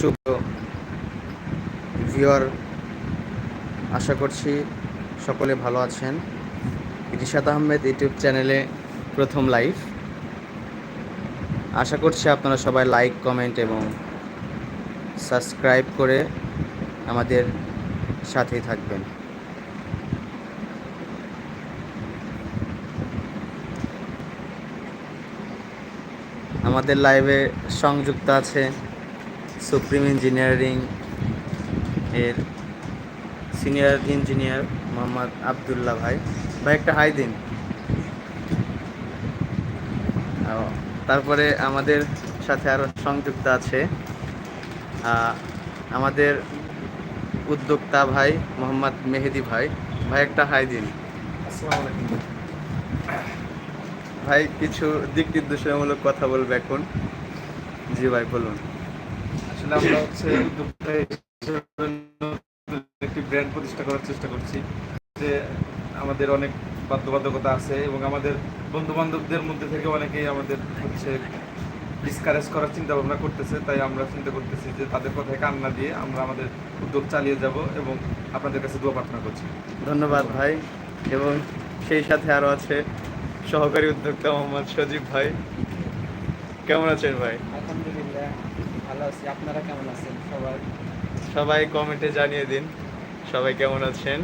শুভ viewer আশা করছি সকলে ভালো আছেন। রিশাদ আহমেদ ইউটিউব চ্যানেলে প্রথম লাইভ আশা করছি আপনারা সবাই লাইক কমেন্ট এবং সাবস্ক্রাইব করে আমাদের সাথেই থাকবেন। আমাদের লাইভে সংযুক্ত আছে সুপ্রিম ইঞ্জিনিয়ারিং এর সিনিয়র ইঞ্জিনিয়ার মোহাম্মদ আবদুল্লাহ ভাই। ভাই একটা হাই দিন। তারপরে আমাদের সাথে আরও সংযুক্ত আছে আমাদের উদ্যোক্তা ভাই মোহাম্মদ মেহেদি ভাই। ভাই একটা হাই দিন। ভাই কিছু দিক নির্দেশনামূলক কথা বলবে এখন? জি ভাই বলুন। আসলে আমরা হচ্ছে উদ্যোক্তা একটি ব্র্যান্ড প্রতিষ্ঠা করার চেষ্টা করছি যে আমাদের অনেক বাধ্যবাধকতা আছে এবং আমাদের বন্ধু বান্ধবদের মধ্যে থেকে অনেকেই আমাদের হচ্ছে ডিসকারেজ করার চিন্তা ভাবনা করতেছে তাই আমরা চিন্তা করতেছি যে তাদের কথায় কান না দিয়ে আমরা আমাদের উদ্যোগ চালিয়ে যাব এবং আপনাদের কাছে দোয়া প্রার্থনা করছি। ধন্যবাদ ভাই এবং সেই সাথে আরও আছে সহকারী উদ্যোক্তা মোহাম্মদ সজীব ভাই। কেমন আছেন ভাই? আলহামদুলিল্লাহ। ভালো আছি। আপনারা কেমন আছেন? সবাই? সবাই কমেন্টে জানিয়ে দিন সবাই কেমন আছেন?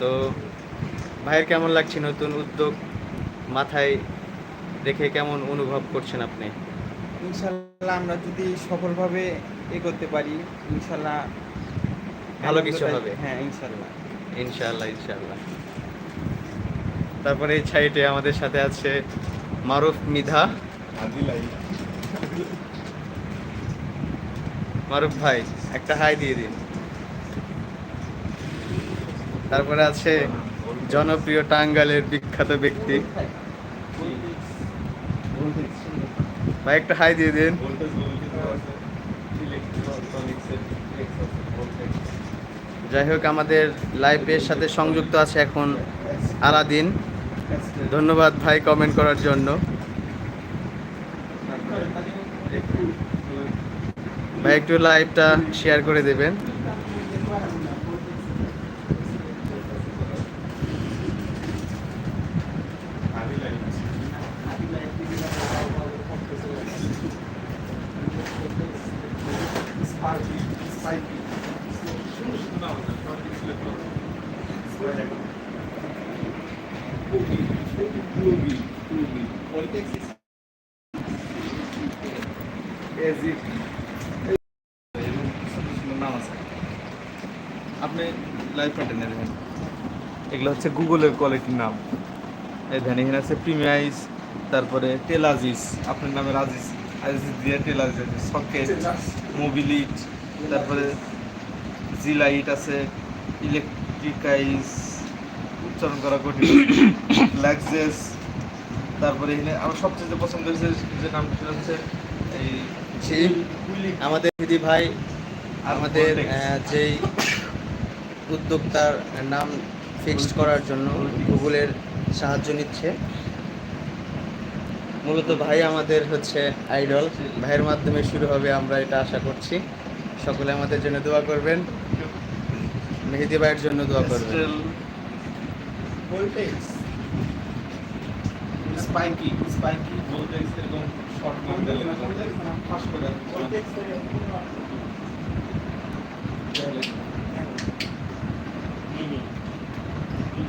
তো ভাইয়ের কেমন লাগছে নতুন উদ্যোগ মাথায় রেখে কেমন অনুভব করছেন আপনি? ইনশাল্লাহ আমরা যদি সফলভাবে এগোতে পারি ইনশাল্লাহ ভালো কিছু হবে। হ্যাঁ ইনশাল্লাহ। ইনশাআল্লাহ ইনশাল্লাহ। তারপরে এই সাইডে আমাদের সাথে আছে মারুফ মিধা। মারুফ ভাই, একটা হাই দিয়ে দিন। তারপরে আছে জনপ্রিয় টাঙ্গালের বিখ্যাত ব্যক্তি। ভাই, একটা হাই দিয়ে দিন। যাই হোক, আমাদের লাইভের সাথে সংযুক্ত আছে এখন আলাদিন। ধন্যবাদ ভাই কমেন্ট করার জন্য। ভাই একটু লাইভটা শেয়ার করে দেবেন আছে আপনি লাইভ কন্টেন্ট দেখেন এগুলো হচ্ছে গুগলের কোয়ালিটির নাম। এই দেখেন এখানে আছে প্রিমিয়াইজ তারপরে টেলাজিস আপনার নামে রাজিস আজিজ দিয়ে টেলাজিস আছে সকেট মোবিলিট তারপরে জিলাইট আছে ইলেকট্রিকাইজ উচ্চারণ করা কঠিন। লাক্সেস তারপরে এখানে আমার সবচেয়ে যে পছন্দ হয়েছে যে নামটা সেটা হচ্ছে এই আমাদের দিদি ভাই আমাদের যেই উদ্যোক্তার নাম ফিক্সড করার জন্য গুগলের সাহায্য নিচ্ছে। মূলত ভাই আমাদের হচ্ছে আইডল ভাইয়ের মাধ্যমে শুরু হবে আমরা এটা আশা করছি। সকলে আমাদের জন্য দোয়া করবেন। মেহেদি ভাইয়ের জন্য দোয়া করবেন। ভোল্টেক্স স্পাইকি স্পাইকি ভোল্টেক্স এরকম শর্ট মডেল ফাস্ট করে